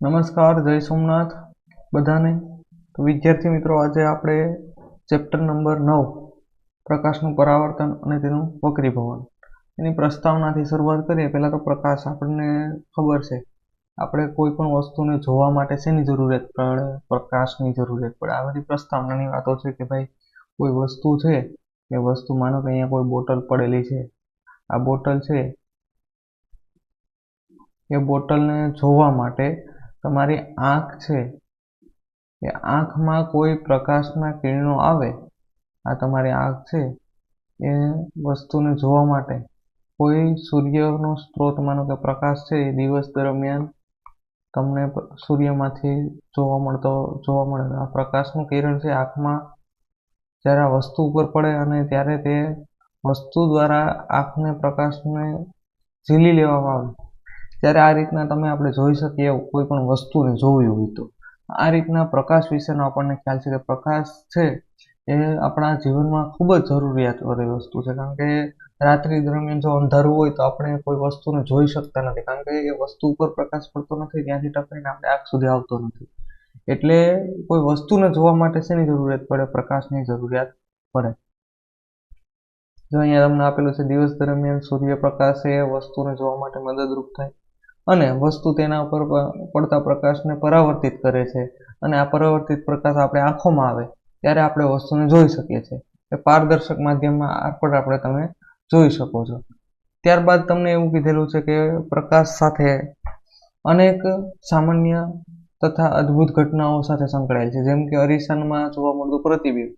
નમસ્કાર, જય સોમનાથ બધાને. તો વિદ્યાર્થી મિત્રો, આજે આપણે ચેપ્ટર નંબર નવ, પ્રકાશનું પરાવર્તન અને તેનું વક્રીભવન. એની પ્રસ્તાવનાથી શરૂઆત કરીએ. પહેલાં તો પ્રકાશ આપણને ખબર છે. આપણે કોઈ પણ વસ્તુને જોવા માટે શેની જરૂરિયાત પડે? પ્રકાશની જરૂરિયાત પડે. આ બધી પ્રસ્તાવનાની વાતો છે કે ભાઈ, કોઈ વસ્તુ છે, એ વસ્તુ માનો કે અહીંયા કોઈ બોટલ પડેલી છે. આ બોટલ છે, એ બોટલને જોવા માટે તમારી આંખ છે, એ આંખમાં કોઈ પ્રકાશના કિરણો આવે, આ તમારી આંખ છે, એ વસ્તુને જોવા માટે. કોઈ સૂર્યનો સ્ત્રોત, માનો કે પ્રકાશ છે, એ દિવસ દરમિયાન તમને સૂર્યમાંથી જોવા મળતો, જોવા મળે. આ પ્રકાશનું કિરણ છે, આંખમાં જ્યારે આ વસ્તુ ઉપર પડે અને ત્યારે તે વસ્તુ દ્વારા આંખને પ્રકાશને ઝીલી લેવામાં આવે. ત્યારે આ રીતના તમે આપણે જોઈ શકીએ એવું કોઈ પણ વસ્તુને જોવી હોય તો. આ રીતના પ્રકાશ વિશેનો આપણને ખ્યાલ છે કે પ્રકાશ છે એ આપણા જીવનમાં ખૂબ જ જરૂરિયાતવાળી વસ્તુ છે. કારણ કે રાત્રિ દરમિયાન જો અંધારું હોય તો આપણે કોઈ વસ્તુને જોઈ શકતા નથી. કારણ કે એ વસ્તુ ઉપર પ્રકાશ પડતો નથી, ત્યાંથી ટકરીને આપણે આંખ સુધી આવતો નથી. એટલે કોઈ વસ્તુને જોવા માટે શેની જરૂરિયાત પડે? પ્રકાશની જરૂરિયાત પડે. જો અહીંયા તમને આપેલું છે, દિવસ દરમિયાન સૂર્યપ્રકાશ એ વસ્તુને જોવા માટે મદદરૂપ થાય. અને વસ્તુ તેના ઉપર પડતા પ્રકાશને પરાવર્તિત કરે છે. અને આ પરાવર્તિત પ્રકાશ આપણે આંખોમાં આવે, ત્યારે આપણે વસ્તુને જોઈ શકીએ છીએ. એ પારદર્શક માધ્યમમાં આ પણ આપણે તમે જોઈ શકો છો. ત્યારબાદ તમને એવું કીધેલું છે કે પ્રકાશ સાથે અનેક સામાન્ય તથા અદ્ભુત ઘટનાઓ સાથે સંકળાયેલ છે. જેમ કે અરીસાનમાં જોવા મળતું પ્રતિબિંબ.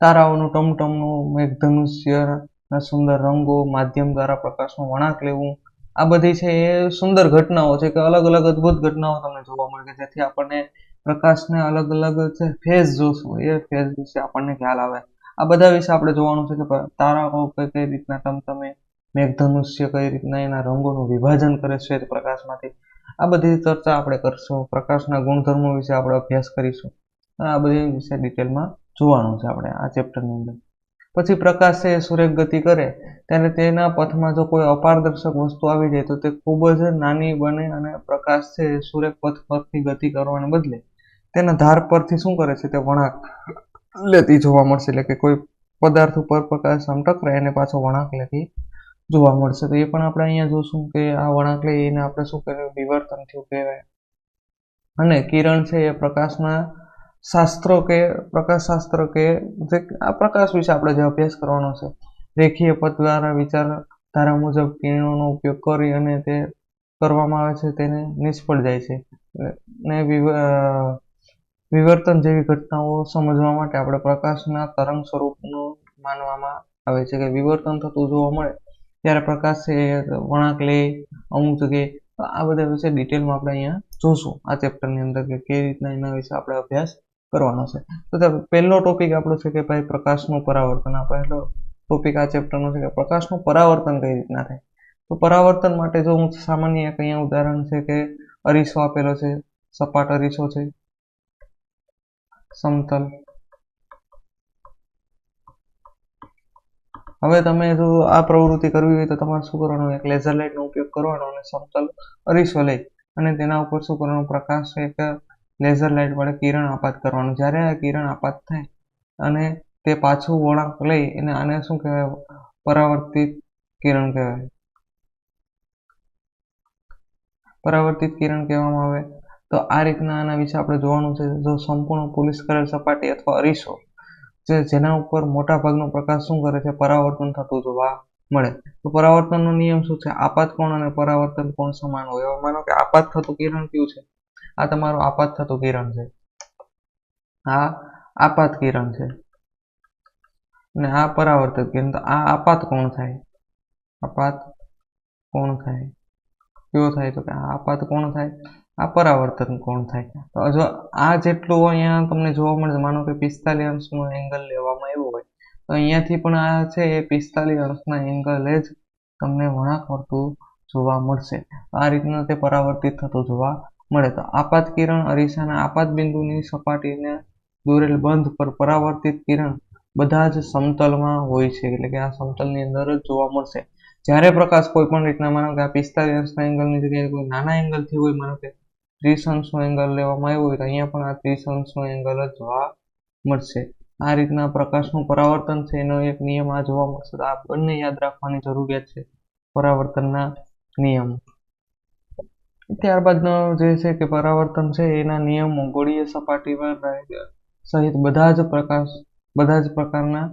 તારાઓનું ટમટમનું મેઘધનુષ્યના સુંદર રંગો માધ્યમ દ્વારા પ્રકાશનો વળાંક લેવું આ બધી છે એ સુંદર ઘટનાઓ છે કે અલગ અલગ અદ્ભુત ઘટનાઓ તમને જોવા મળે કે જેથી આપણને પ્રકાશને અલગ અલગ છે ફેઝ જોશું, એ ફેઝ વિશે આપણને ખ્યાલ આવે. આ બધા વિશે આપણે જોવાનું છે કે તારાઓ કઈ કઈ રીતના તમે મેઘધનુષ્ય કઈ રીતના એના રંગોનું વિભાજન કરે છે પ્રકાશમાંથી. આ બધી ચર્ચા આપણે કરશું, પ્રકાશના ગુણધર્મો વિશે આપણે અભ્યાસ કરીશું. આ બધી વિશે ડિટેલમાં જોવાનું છે આપણે આ ચેપ્ટરની અંદર. પછી પ્રકાશ છે સુરેખ ગતિ કરે, ત્યારે તેના પથમાં જો કોઈ અપારદર્શક વસ્તુ આવી જાય તો તે ખૂબ જ નાની બને અને પ્રકાશ છે સુરેખ પથ પરથી ગતિ કરવાને બદલે તેના ધાર પરથી શું કરે છે તે વળાંક લેતી જોવા મળશે. એટલે કે કોઈ પદાર્થ ઉપર પ્રકાશ આમ ટકરાય એને પાછો વળાંક લેતી જોવા મળશે. તો એ પણ આપણે અહીંયા જોશું કે આ વળાંક લઈ એને આપણે શું કહેવાય? વિવર્તન થયું કહેવાય. અને કિરણ છે એ પ્રકાશના શાસ્ત્રો કે પ્રકાશશાસ્ત્ર કે જે આ પ્રકાશ વિશે આપણે જે અભ્યાસ કરવાનો છે, રેખીય પદ દ્વારા વિચારધારા મુજબ કિરણોનો ઉપયોગ કરી અને તે કરવામાં આવે છે, તેને નિષ્ફળ જાય છે. ને વિવર્તન જેવી ઘટનાઓ સમજવા માટે આપણે પ્રકાશના તરંગ સ્વરૂપનું માનવામાં આવે છે કે વિવર્તન થતું જોવા મળે, ત્યારે પ્રકાશ છે વળાંક લે, અમુક જગ્યાએ. આ બધા વિશે ડિટેલમાં આપણે અહીંયા જોશું. આ ચેપ્ટરની અંદર કે કેવી રીતના એના વિશે આપણે અભ્યાસ કરવાનો છે. તો પહેલો ટોપિક આપણો છે કે ભાઈ પ્રકાશનું પરાવર્તન. આ પહેલો ટોપિક આ ચેપ્ટરનો છે કે પ્રકાશનું પરાવર્તન કઈ રીતના થાય? તો પરાવર્તન માટે જો હું સામાન્ય એક અહીંયા ઉદાહરણ છે કે અરીસો આપેલો છે, સપાટ અરીસો છે, સમતલ. હવે તમે જો આ પ્રવૃત્તિ કરવી હોય તો તમારે શું કરવાનું? એક લેઝર લાઇટનો ઉપયોગ કરવાનો અને સમતલ અરીસો લઈ. અને તેના ઉપર શું કરવાનું? પ્રકાશ એક લેઝર લાઇટ વડે કિરણ આપાત કરવાનું. જ્યારે આ કિરણ આપાત થાય અને તે પાછું વળાંક લઈ અને આને શું કહેવાય? પરાવર્તિત કિરણ કહેવાય. પરાવર્તિત કિરણ કહેવામાં આવે. તો આ રીતના આના વિશે આપણે જોવાનું છે. જો સંપૂર્ણ પોલીસ કરેલ સપાટી અથવા અરીસો જે જેના ઉપર મોટા ભાગનો પ્રકાશ શું કરે છે? પરાવર્તન થતું જોવા મળે. તો પરાવર્તનનો નિયમ શું છે? આપાત કોણ અને પરાવર્તન કોણ સમાન હોય? હવે માનો કે આપાત થતું કિરણ કયું છે? આ તમારું આપાત થતું કિરણ છે. આ આપાત કિરણ છે. અને આ પરાવર્તિત કિરણ, તો આ આપાત કોણ થાય? આપાત કોણ થાય? કયો થાય? તો કે આ આપાત કોણ થાય? આ પરાવર્તન કોણ થાય? તો જો આ જેટલું અહીંયા તમને જોવા મળે, માનો કે પિસ્તાલીસ અંશનો એંગલ લેવામાં આવ્યો હોય, તો અહીંયાથી પણ આ છે એ પિસ્તાલીસ અંશના એંગલે જ તમને વળાંક મળતું જોવા મળશે. આ રીતના તે પરાવર્તિત થતું જોવા મળે તો આપાત કિરણ અરીસાના આપાત બિંદુની સપાટીને દોરેલ બંધ પર પરાવર્તિત કિરણ બધા જ સમતલમાં હોય છે. એટલે કે આ સમતલની અંદર જ જોવા મળશે. જ્યારે પ્રકાશ કોઈ પણ રીતના, માનો કે આ પિસ્તાલીસ અંશના એંગલની જગ્યાએ કોઈ નાના એંગલથી હોય, માનો કે ત્રિસંશનો એંગલ લેવામાં આવ્યો હોય, તો અહીંયા પણ આ ત્રિસંશનો એંગલ જ જોવા મળશે. આ રીતના પ્રકાશનું પરાવર્તન છે, એનો એક નિયમ આ જોવા મળશે. આ બંને યાદ રાખવાની જરૂરિયાત છે, પરાવર્તનના નિયમો. ત્યારબાદનો જે છે કે પરાવર્તન છે, એના નિયમો ગોળીય સપાટી પર સહિત બધા જ પ્રકાશ, બધા જ પ્રકારના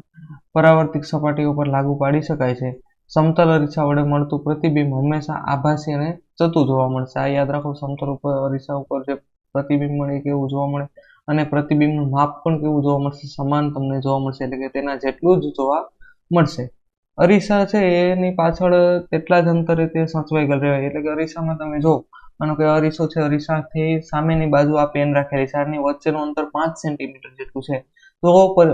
પરાવર્તિત સપાટી ઉપર લાગુ પાડી શકાય છે. સમતલ અરીસા વડે મળતું પ્રતિબિંબ હંમેશા આભાસી અને ચતું જોવા મળશે. આ યાદ રાખો, સમતલ ઉપર અરીસા ઉપર જે પ્રતિબિંબ મળે કેવું જોવા મળે અને પ્રતિબિંબનું માપ પણ કેવું જોવા મળશે? સમાન તમને જોવા મળશે, એટલે કે તેના જેટલું જ જોવા મળશે. અરીસા છે, એની પાછળ તેટલા જ અંતરે તે સચવાઈ ગયેલ એટલે કે અરીસામાં તમે જો માનો કે અરીસો છે, અરીસાથી સામેની બાજુ આ પેન રાખેલી છે. આની વચ્ચેનું અંતર પાંચ સેન્ટીમીટર જેટલું છે. તો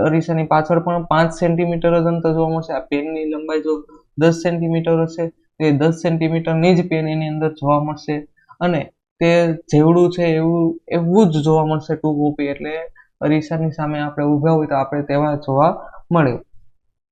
અરીસાની પાછળ પણ પાંચ સેન્ટીમીટર જ અંતર જોવા મળશે. આ પેનની લંબાઈ જો દસ સેન્ટીમીટર હશે, તો એ દસ સેન્ટીમીટરની જ પેન એની અંદર જોવા મળશે. અને તે જેવડું છે એવું એવું જ જોવા મળશે ટુ કોપી એટલે અરીસાની સામે આપણે ઊભા હોય તો આપણે તેવા જોવા મળે.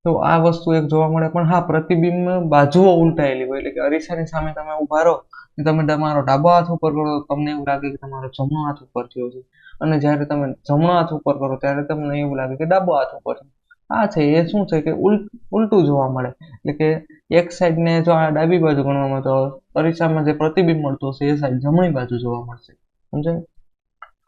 તો આ વસ્તુ એક જોવા મળે. પણ હા, પ્રતિબિંબ બાજુઓ ઉલટાયેલી હોય. એટલે કે અરીસાની સામે તમે ઊભા રહો તમે તમારો ડાબો હાથ ઉપર કરો તમને એવું લાગે કે તમારો જમણો હાથ ઉપર થયો છે. અને જ્યારે તમે જમણો હાથ ઉપર કરો, ત્યારે તમને એવું લાગે કે ડાબો હાથ ઉપર છે. આ છે, એ શું છે કે ઉલ, ઉલટું જોવા મળે. એટલે કે એક સાઈડને જો આ ડાબી બાજુ ગણવામાં તો અરીસામાં જે પ્રતિબિંબ મળતું હશે, એ સાઈડ જમણી બાજુ જોવા મળશે. સમજાય?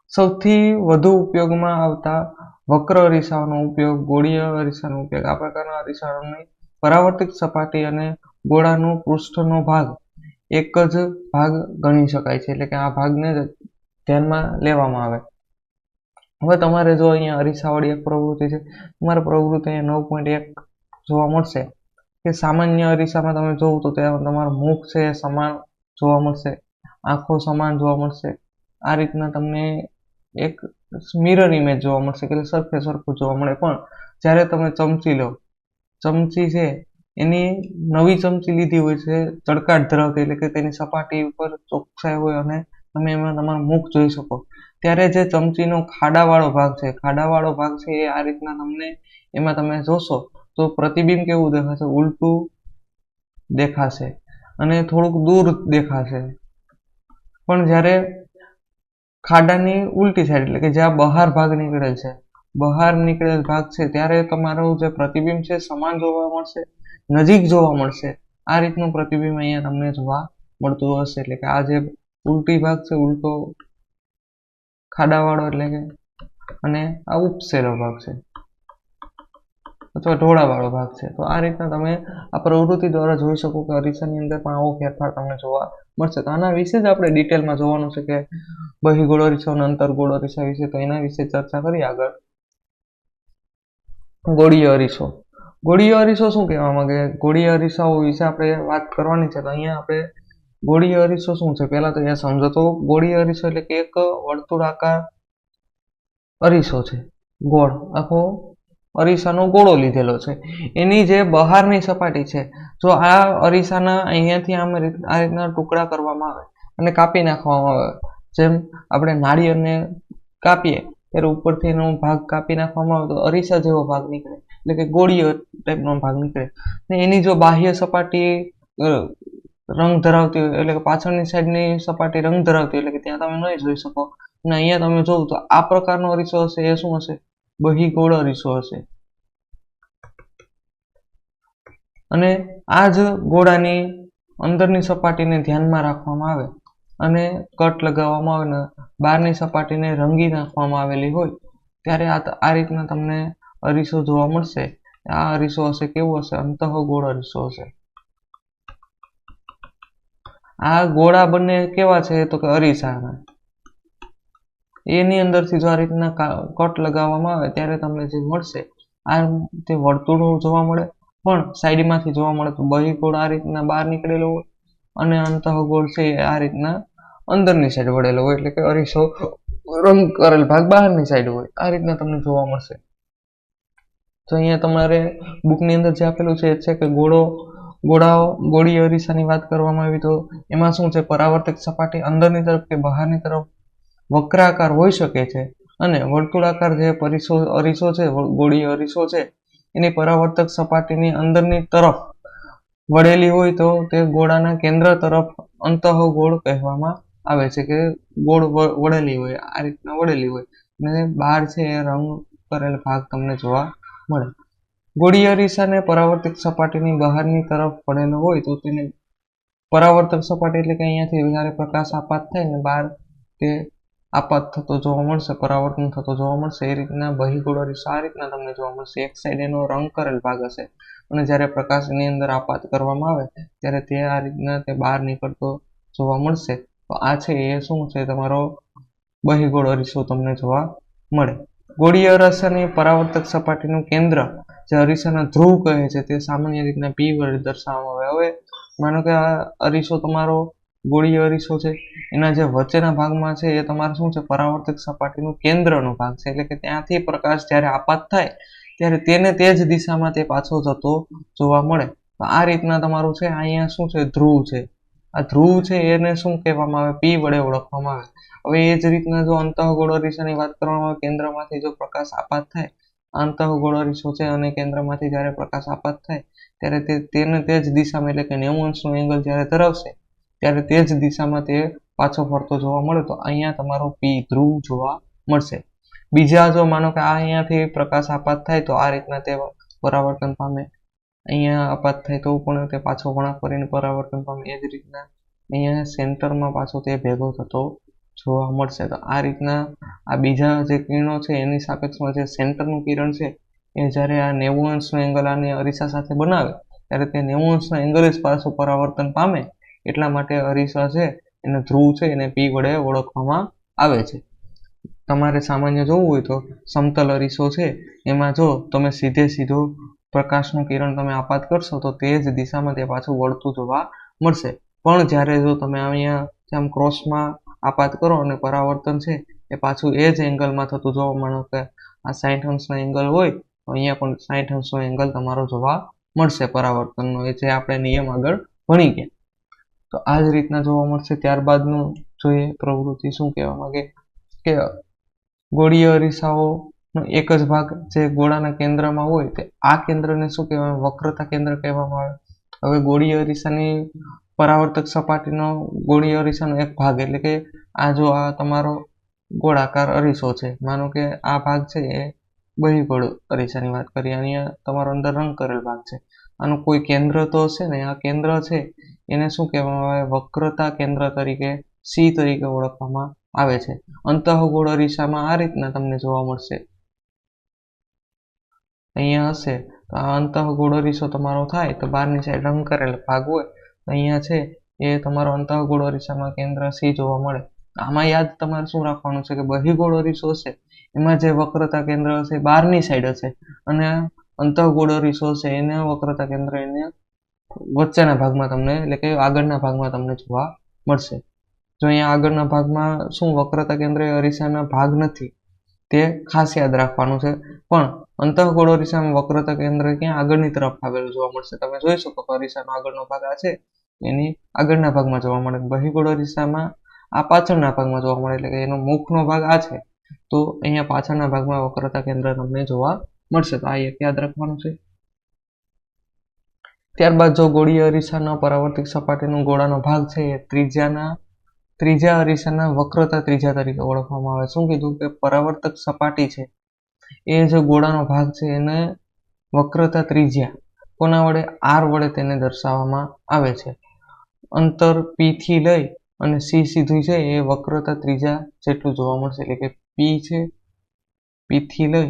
સૌથી વધુ ઉપયોગમાં આવતા વક્ર અરીસાઓનો ઉપયોગ, ગોળીય અરીસાનો ઉપયોગ, આ પ્રકારના અરીસાઓની પરાવર્તિત સપાટી અને ગોળાનું પૃષ્ઠનો ભાગ એક જ ભાગ ગણી શકાય છે, એટલે કે આ ભાગને જ ધ્યાનમાં લેવામાં આવે. હવે તમારે જો અહીંયા અરીસાવાળી એક પ્રવૃત્તિ છે, તમારે પ્રવૃત્તિ અહીંયા નવ પોઈન્ટ એક જોવા મળશે. કે સામાન્ય અરીસામાં તમે જોવો તો ત્યાં તમારું મુખ છે સમાન જોવા મળશે, આંખો સમાન જોવા મળશે. આ રીતના તમને એક મિરર ઇમેજ જોવા મળશે, કે સરખે સરખું જોવા મળે. પણ જ્યારે તમે ચમચી લો, ચમચી છે એની નવી ચમચી લીધી હોય છે ચળકાટ ધરાવતી, એટલે કે તેની સપાટી ઉપર ચોકસાઈ હોય અને તમે એમાં તમારું મુખ જોઈ શકો. ત્યારે જે ચમચીનો ખાડાવાળો ભાગ છે, ખાડાવાળો ભાગ છે એ આ રીતના તમને એમાં તમે જોશો તો પ્રતિબિંબ કેવું દેખાશે? ઉલટું દેખાશે અને થોડુંક દૂર દેખાશે. પણ જ્યારે ખાડાની ઉલટી સાઈડ એટલે કે જ્યાં બહાર ભાગ નીકળેલ છે, બહાર નીકળેલ ભાગ છે, ત્યારે તમારું જે પ્રતિબિંબ છે, સમાન જોવા મળશે. નજીક જોવા મળશે. આ રીતનું પ્રતિબિંબ અહીંયા તમને જોવા મળતું હશે. એટલે કે આ જે ઉલટી ભાગ છે, ઉલટો ખાડાવાળો એટલે કે અને આ ઉપસેલો ભાગ છે અથવા ઢોળાવાળો ભાગ છે. તો આ રીતના તમે આ પ્રવૃત્તિ દ્વારા જોઈ શકો કે અરીસાની અંદર પણ આવો ફેરફાર તમને જોવા મળશે. તો આના વિશે જ આપણે ડિટેલમાં જોવાનું છે કે બહિગોળો અરીસો અને અંતરગોળો અરીસા વિશે. તો એના વિશે ચર્ચા કરી આગળ. ગોળીય અરીસો. ગોળીય અરીસો શું કહેવા માંગે? ગોળીય અરીસાઓ વિશે આપણે વાત કરવાની છે, તો અહીંયા આપણે ગોળીય અરીસો શું છે? પહેલાં તો અહીંયા સમજો, તો ગોળીય અરીસો એટલે કે એક વર્તુળાકાર અરીસો છે, ગોળ. આખો અરીસાનો ગોળો લીધેલો છે. એની જે બહારની સપાટી છે, જો આ અરીસાના અહીંયાથી આમ આ રીતના ટુકડા કરવામાં આવે અને કાપી નાખવામાં આવે, જેમ આપણે નાળિયેરને કાપીએ, ત્યારે ઉપરથી એનો ભાગ કાપી નાખવામાં આવે, તો અરીસા જેવો ભાગ નીકળે. એટલે કે ગોળીય ટાઈપનો ભાગ નીકળે. ને એની જો બાહ્ય સપાટી રંગ ધરાવતી હોય, એટલે કે પાછળની સાઈડની સપાટી રંગ ધરાવતી એટલે કે ત્યાં તમે નહીં જોઈ શકો. અને અહીંયા તમે જોવો તો આ પ્રકારનો અરીસો હશે, એ શું હશે? બહિગોળ અરીસો હશે. અને આ જ ગોળાની અંદરની સપાટીને ધ્યાનમાં રાખવામાં આવે. અને કટ લગાવવામાં આવે ને બહારની સપાટીને રંગી નાખવામાં આવેલી હોય, ત્યારે આ આ રીતના તમને અરીસો જોવા મળશે? આ અરીસો હશે, કેવો હશે? અંતઃગોળ અરીસો હશે. આ ગોળા બંને કેવા છે? તો કે અરીસાના. એની અંદરથી જો આ રીતના કટ લગાવવામાં આવે, ત્યારે તમને જે મળશે, આ તે વર્તુળો જોવા મળે. પણ સાઈડમાંથી જોવા મળે તો બહિગોળ આ રીતના બહાર નીકળેલો હોય અને અંતઃગોળ છે આ રીતના અંદરની સાઈડ વળેલો હોય. એટલે કે અરીસો રંગ કરેલ ભાગ બહારની સાઈડ હોય. આ રીતના તમને જોવા મળશે. તો અહીંયા તમારે બુકની અંદર જે આપેલું છે એ છે કે ગોળો, ગોળાઓ, ગોળી અરીસાની વાત કરવામાં આવી તો એમાં શું છે? પરાવર્તક સપાટી અંદરની તરફ કે બહારની તરફ વક્રાકાર હોઈ શકે છે અને વર્તુળાકાર જે પરિસો, અરીસો છે ગોળી અરીસો છે, એની પરાવર્તક સપાટીની અંદરની તરફ વળેલી હોય તો તે ગોળાના કેન્દ્ર તરફ અંતઃગોળ કહેવામાં આવે છે કે ગોળ વળેલી હોય, આ રીતના વળેલી હોય. અને બહાર છે એ રંગ કરેલ ભાગ તમને જોવા મળે. ગોળી અરીસાને પરાવર્તિત સપાટીની બહારની તરફ પડેલો હોય તો તેને પરાવર્તક સપાટી એટલે કે અહીંયાથી વધારે પ્રકાશ આપાત થાય ને બહાર તે આપાત થતો જોવા મળશે, પરાવર્તન થતો જોવા મળશે. એ રીતના બહિગોળ અરીસો આ રીતના તમને જોવા મળશે. એક સાઈડ એનો રંગ કરેલ ભાગ હશે અને જ્યારે પ્રકાશ એની અંદર આપાત કરવામાં આવે ત્યારે તે આ રીતના તે બહાર નીકળતો જોવા મળશે. તો આ છે એ શું છે? તમારો બહિગોળ અરીસો તમને જોવા મળે. ગોળીય અરીસાની પરાવર્તક સપાટીનું કેન્દ્ર, જે અરીસાના ધ્રુવ કહે છે, તે સામાન્ય રીતના પી વડે દર્શાવવામાં આવે. હવે, માનો કે આ અરીસો તમારો ગોળીય અરીસો છે, એના જે વચ્ચેના ભાગમાં છે, એ તમારે શું છે, પરાવર્તક સપાટીનું કેન્દ્રનો ભાગ છે. એટલે કે ત્યાંથી પ્રકાશ જ્યારે આપાત થાય, ત્યારે તેને તે જ દિશામાં તે પાછો જતો જોવા મળે. તો આ રીતના તમારું છે, અહીંયા શું છે, ધ્રુવ છે. આ ધ્રુવ છે એને શું કહેવામાં આવે? પી વડે ઓળખવામાં આવે. હવે એ જ રીતના જો અંતઃગોળ અરીસાની વાત કરવામાં આવે, કેન્દ્રમાંથી જો પ્રકાશ આપાત થાય, અંતઃગોળ અરીસો છે અને કેન્દ્રમાંથી જ્યારે પ્રકાશ આપાત થાય, ત્યારે તે તેને તે જ દિશામાં એટલે કે નેવું અંશનો એંગલ જ્યારે ધરાવશે, ત્યારે તે જ દિશામાં તે પાછો ફરતો જોવા મળે, તો અહીંયા તમારો પી ધ્રુવ જોવા મળશે. બીજા જો માનો કે આ અહીંયાથી પ્રકાશ આપાત થાય, તો આ રીતના તે પરાવર્તન પામે. અહીંયા અપાત થાય તો પણ તે પાછો વળાંક કરીને પરાવર્તન પામે એ જ રીતના અહીંયા સેન્ટરમાં પાછો તે ભેગો થતો જોવા મળશે. તો આ રીતના આ બીજા જે કિરણો છે એની સાપેક્ષમાં જે સેન્ટરનું કિરણ છે એ જ્યારે આ નેવું અંશનો એંગલ આને અરીસા સાથે બનાવે, ત્યારે તે નેવું અંશનો એંગલ જ પાછું પરાવર્તન પામે. એટલા માટે અરીસા છે, એને ધ્રુવ છે, એને પી વડે ઓળખવામાં આવે છે. તમારે સામાન્ય જોવું હોય તો સમતલ અરીસો છે. એમાં જો તમે સીધે સીધો પ્રકાશનું કિરણ તમે આપાત કરશો તો તે જ દિશામાં તે પાછું વળતું જોવા મળશે. પણ જ્યારે જો તમે અહીંયા જેમ ક્રોસમાં આપાત કરો અને પરાવર્તન છે, એ પાછું એ જ એંગલમાં થતું જોવા મળે કે આ સાઠ અંશનો એંગલ હોય, તો અહીંયા પણ સાઠ અંશનો એંગલ તમારો જોવા મળશે પરાવર્તનનો, એ જે આપણે નિયમ આગળ ભણી ગયા. તો આ જ રીતના જોવા મળશે. ત્યારબાદનું જોઈએ પ્રવૃત્તિ શું કહેવા માંગે કે ગોળીય અરીસાઓનો એક જ ભાગ જે ગોળાના કેન્દ્રમાં હોય તે આ કેન્દ્રને શું કહેવાય? વક્રતા કેન્દ્ર કહેવામાં આવે. હવે ગોળીય અરીસાની પરાવર્તક સપાટીનો ગોળીય અરીસાનો એક ભાગ, એટલે કે આ જો આ તમારો ગોળાકાર અરીસો છે, માનો કે આ ભાગ છે એ બહિગોળ અરીસાની વાત કરીએ અહીંયા તમારો અંદર રંગ કરેલ ભાગ છે. આનું કોઈ કેન્દ્ર તો હશે ને આ કેન્દ્ર છે એને શું કહેવામાં આવે? વક્રતા કેન્દ્ર તરીકે સી તરીકે ઓળખવામાં આવે છે. અંતઃગોળ અરીસામાં આ રીતના તમને જોવા મળશે. અહીંયા હશે. તો આ અંતઃગોળો રીસો તમારો થાય તો બહારની સાઈડ રંગ કરેલ ભાગ હોય તો અહીંયા છે એ તમારો અંતઃગોળ રીસામાં કેન્દ્ર સી જોવા મળે. આમાં યાદ તમારે શું રાખવાનું છે કે બહિગોળો રીસો હશે, એમાં જે વક્રતા કેન્દ્ર હશે બહારની સાઈડ હશે અને અંતઃગોળ રીસો હશે એને વક્રતા કેન્દ્ર એને વચ્ચેના ભાગમાં તમને, એટલે કે આગળના ભાગમાં તમને જોવા મળશે. જો અહીંયા આગળના ભાગમાં શું વક્રતા કેન્દ્ર એ અરીસાના ભાગ નથી તે ખાસ યાદ રાખવાનું છે. પણ અંતઃગોળો અરીસામાં વક્રતા કેન્દ્ર ક્યાં આગળની તરફ આવેલું જોવા મળશે? તમે જોઈ શકો તો અરીસાનો આગળનો ભાગ આ છે. એની આગળના ભાગમાં જોવા મળે. બહિગોળો અરીસામાં આ પાછળના ભાગમાં જોવા મળે, એટલે કે એનો મુખનો ભાગ આ છે. તો અહીંયા પાછળના ભાગમાં વક્રતા કેન્દ્ર તમને જોવા મળશે. તો આ એક યાદ રાખવાનું છે. ત્યારબાદ જો ગોળીય અરીસાના પરાવર્તિત સપાટીનો ગોળાનો ભાગ છે એ ત્રિજ્યાના ત્રીજા અરીસાના વક્રતા ત્રીજા તરીકે ઓળખવામાં આવે શું કીધું કે પરાવર્તક સપાટી છે. એ જે ગોળાનો ભાગ છે એને વક્રતા ત્રિજ્યા કોના વડે? આર વડે તેને દર્શાવવામાં આવે છે. અંતર પી થી લઈ અને સી સીધું છે એ વક્રતા ત્રીજા જેટલું જોવા મળશે. એટલે કે પી છે પી થી લઈ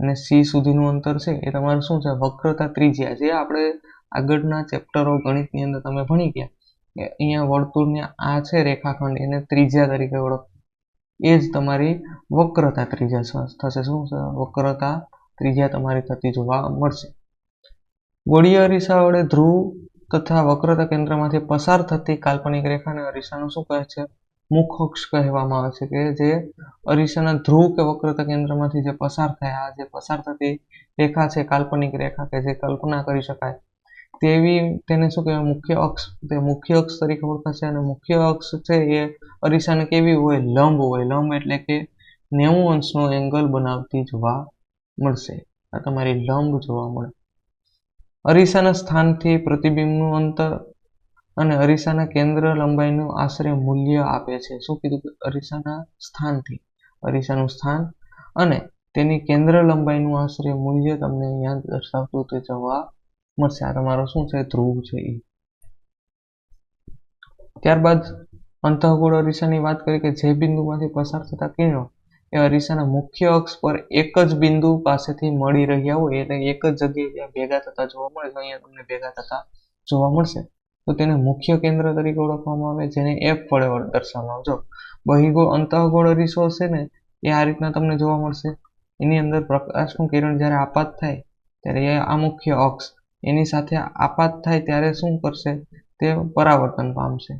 અને સી સુધીનું અંતર છે એ તમારું શું છે? વક્રતા ત્રિજ્યા જે આપણે આગળના ચેપ્ટરો ગણિતની અંદર તમે ભણી ગયા. અહીંયા વર્તુળની આ છે રેખાખંડ, એને ત્રિજ્યા તરીકે ઓળખ એ જ તમારી વક્રતા ત્રિજ્યા થશે. શું વક્રતા ત્રિજ્યા તમારી થતી જોવા મળશે. ગોળીય અરીસા વડે ધ્રુવ તથા વક્રતા કેન્દ્રમાંથી પસાર થતી કાલ્પનિક રેખાને અરીસાનું શું કહે છે? મુખ અક્ષ કહેવામાં આવે છે કે જે અરીસાના ધ્રુવ કે વક્રતા કેન્દ્રમાંથી જે પસાર થાય આ જે પસાર થતી રેખા છે, કાલ્પનિક રેખા કે જે કલ્પના કરી શકાય. તેવી તેને શું કહેવાય, મુખ્ય અક્ષ, તે મુખ્ય અક્ષ તરીકે ઓળખાશે અને મુખ્ય અક્ષ છે એ અરીસાને કેવી હોય? લંબ હોય. લંબ એટલે કે નેવું અંશનો એંગલ બનાવતી જોવા મળશે. આ તમારી લંબ જોવા મળે. અરીસાના સ્થાનથી પ્રતિબિંબનું અંતર અને અરીસાના કેન્દ્ર લંબાઈનું આશરે મૂલ્ય આપે છે. શું કીધું અરીસાના સ્થાનથી? અરીસાનું સ્થાન અને તેની કેન્દ્ર લંબાઈનું આશરે મૂલ્ય તમને અહીંયા દર્શાવતું તે જોવા મળશે. આ તમારો શું છે? ધ્રુવ છે એ ત્યારબાદ અંતઃગોળ અરીસાની વાત કરીએ કે જે બિંદુમાંથી પસાર થતા કિરણો, એ અરીસાના મુખ્ય અક્ષ પર એક જ બિંદુ પાસેથી મળી રહ્યા હોય એટલે એક જ જગ્યાએ ત્યાં ભેગા થતા જોવા મળે, તો અહીંયા તમને ભેગા થતા જોવા મળશે. તો તેને મુખ્ય કેન્દ્ર તરીકે ઓળખવામાં આવે, જેને એફ વડે દર્શાવવામાં આવજો જો અંતઃગોળ અરીસો હશે ને, એ આ રીતના તમને જોવા મળશે. એની અંદર પ્રકાશનું કિરણ જ્યારે આપાત થાય, ત્યારે એ આ મુખ્ય અક્ષ એની સાથે આપાત થાય ત્યારે શું કરશે? તે પરાવર્તન પામશે.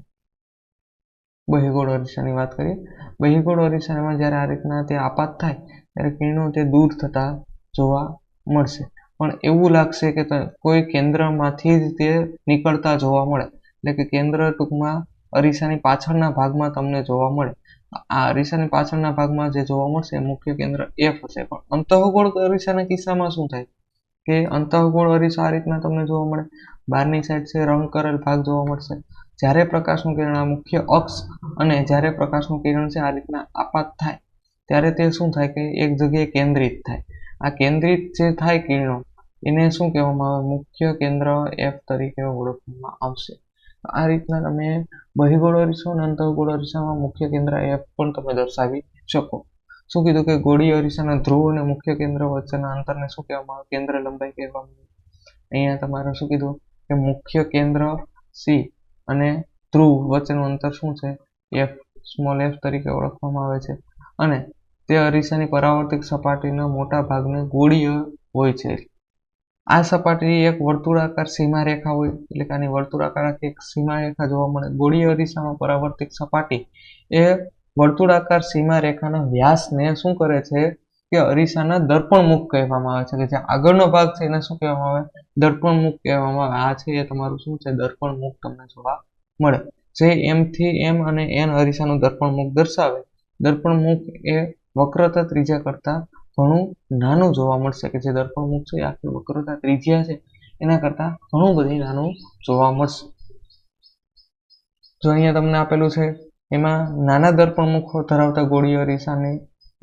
બહિગોળ અરીસાની વાત કરીએ. બહિગોળ અરીસામાં જ્યારે આ રીતના તે આપાત થાય, ત્યારે કિરણો તે દૂર થતા જોવા મળશે. પણ એવું લાગશે કે કોઈ કેન્દ્રમાંથી જ તે નીકળતા જોવા મળે. એટલે કે કેન્દ્ર ટૂંકમાં અરીસાની પાછળના ભાગમાં તમને જોવા મળે. આ અરીસાની પાછળના ભાગમાં જે જોવા મળશે, મુખ્ય કેન્દ્ર એફ હશે. પણ અંતઃગોળ અરીસાના કિસ્સામાં શું થાય? કે અંતઃગોળ અરીસા આ રીતના તમને જોવા મળે. બહારની સાઈડ છે, રંગ કરેલ ભાગ જોવા મળશે. જ્યારે પ્રકાશનું કિરણ આ મુખ્ય અક્ષ અને જ્યારે પ્રકાશનું કિરણ છે આ રીતના આપાત થાય, ત્યારે તે શું થાય કે એક જગ્યાએ કેન્દ્રિત થાય. આ કેન્દ્રિત જે થાય કિરણો, એને શું કહેવામાં આવે? મુખ્ય કેન્દ્ર એફ તરીકે ઓળખવામાં આવશે. આ રીતના તમે બહિગોળ અરીસો અને અંતઃગોળ અરીસામાં મુખ્ય કેન્દ્ર એફ પણ તમે દર્શાવી શકો. શું કીધું કે ગોળી અરીસાના ધ્રુવ અને મુખ્ય કેન્દ્ર વચ્ચેના અંતરને શું કહેવામાં આવે? કેન્દ્ર લંબાઈ કહેવામાં આવે. અહીંયા તમારે શું કીધું કે મુખ્ય કેન્દ્ર સી અને ધ્રુવ વચ્ચેનું અંતર શું છે? એફ સ્મોલ એફ તરીકે ઓળખવામાં આવે છે. અને તે અરીસાની પરાવર્તિત સપાટીના મોટા ભાગને ગોળીય હોય છે. આ સપાટી એક વર્તુળાકાર સીમા રેખા હોય, એટલે કે આની વર્તુળાકાર એક સીમા રેખા જોવા મળે. ગોળીય અરીસામાં પરાવર્તિત સપાટી એ વર્તુળાકાર સીમા રેખાના વ્યાસને શું કરે છે કે અરીસાના દર્પણમુખ કહેવામાં આવે છે કે જે આગળનો ભાગ છે એને શું કહેવામાં આવે? દર્પણમુખ કહેવામાં આવે. આ છે એ તમારું શું છે? દર્પણમુખ તમને જોવા મળે. જે એમ થી એમ અને એન અરીસાનું દર્પણમુખ દર્શાવે. દર્પણમુખ એ વક્રતા ત્રિજ્યા કરતાં ઘણું નાનું જોવા મળશે કે જે દર્પણમુખ છે આખી વક્રતા ત્રિજ્યા છે. એના કરતાં ઘણું બધી નાનું જોવા મળશે. જો અહીંયા તમને આપેલું છે એમાં નાના દર્પણ મુખો ધરાવતા ગોળીય રેસાને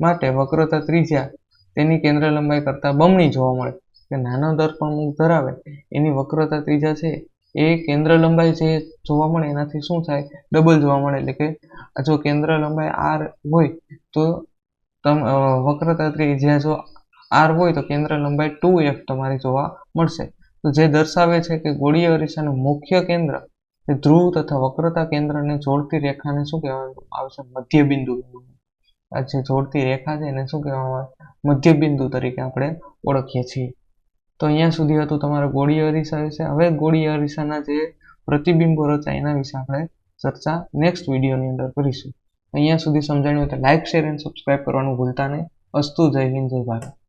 માટે વક્રતા ત્રિજ્યા તેની કેન્દ્ર લંબાઈ કરતાં બમણી જોવા મળે. કે નાનો દર્પણ મુખ ધરાવે એની વક્રતા ત્રિજ્યા છે એ કેન્દ્ર લંબાઈ જે જોવા મળે એનાથી શું થાય? ડબલ જોવા મળે. એટલે કે જો કેન્દ્ર લંબાઈ આર હોય તો તમ વક્રતા ત્રિજ્યા જો આર હોય તો કેન્દ્ર લંબાઈ ટુ એફ તમારી જોવા મળશે. તો જે દર્શાવે છે કે ગોળીય અરીસાનું મુખ્ય કેન્દ્ર ધ્રુવ તથા વક્રતા કેન્દ્રને જોડતી રેખાને શું કહેવામાં આવશે? મધ્ય બિંદુ આ જે જોડતી રેખા છે એને શું કહેવામાં આવે? મધ્ય બિંદુ તરીકે આપણે ઓળખીએ છીએ. તો અહીંયા સુધી હતું તમારા ગોળીય અરીસા વિશે. હવે ગોળીય અરીસાના જે પ્રતિબિંબો રચાય એના વિશે આપણે ચર્ચા નેક્સ્ટ વિડીયોની અંદર કરીશું. અહીંયા સુધી સમજાણ્યું તો લાઇક શેર એન્ડ સબસ્ક્રાઇબ કરવાનું ભૂલતા નહીં. અસ્તુ, જય હિન્દ, જય ભારત.